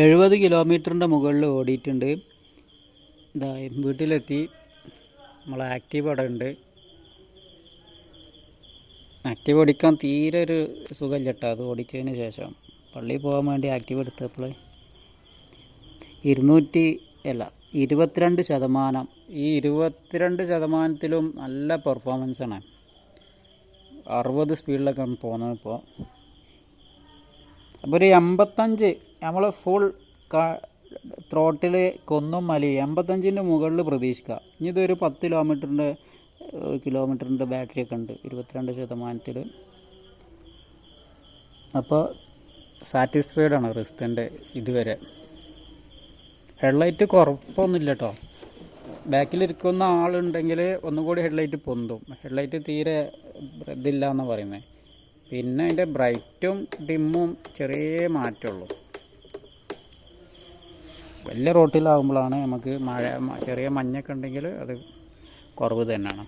എഴുപത് കിലോമീറ്ററിന്റെ മുകളിൽ ഓടിയിട്ടുണ്ട്. ഇതാ വീട്ടിലെത്തി. നമ്മൾ ആക്റ്റീവ് അവിടെ ഉണ്ട്. ആക്റ്റീവ് ഓടിക്കാൻ തീരെ ഒരു സുഖമില്ല കേട്ടോ. അത് ഓടിച്ചതിന് ശേഷം. പള്ളിയിൽ പോകാൻ വേണ്ടി ആക്റ്റീവ് എടുത്തപ്പോൾ ഇരുന്നൂറ്റി അല്ല ഇരുപത്തിരണ്ട് ശതമാനം. ഈ ഇരുപത്തിരണ്ട് ശതമാനത്തിലും നല്ല പെർഫോമൻസ് ആണ്. അറുപത് സ്പീഡിലൊക്കെ പോകുന്നത് ഇപ്പോൾ അപ്പോൾ ഒരു എൺപത്തഞ്ച് നമ്മൾ ഫുൾ ത്രോട്ടിൽ കൊന്നും മലി എൺപത്തഞ്ചിന്റെ മുകളിൽ പ്രതീക്ഷിക്കുക ഇനി ഇതൊരു പത്ത് കിലോമീറ്ററിന്റെ കിലോമീറ്ററിന്റെ ബാറ്ററി ഒക്കെ ഉണ്ട്. ഇരുപത്തിരണ്ട് ശതമാനത്തിൽ അപ്പോൾ സാറ്റിസ്ഫൈഡ് ആണ് റിസ്റ്റന്റെ ഇതുവരെ. ഹെഡ്ലൈറ്റ് കുറപ്പൊന്നുമില്ല കേട്ടോ ബാക്കിലിരിക്കുന്ന ആളുണ്ടെങ്കിൽ ഒന്നും കൂടി ഹെഡ്ലൈറ്റ് പൊന്തും. ഹെഡ്ലൈറ്റ് തീരെ ഇതില്ല എന്നാണ് പറയുന്നത് പിന്നെ അതിന്റെ ബ്രൈറ്റും ഡിമ്മും ചെറിയ മാറ്റമുള്ളൂ വലിയ റോട്ടിലാകുമ്പോഴാണ് നമുക്ക് മഴ ചെറിയ മഞ്ഞൊക്കെ ഉണ്ടെങ്കിൽ അത് കുറവ് തന്നെയാണ്.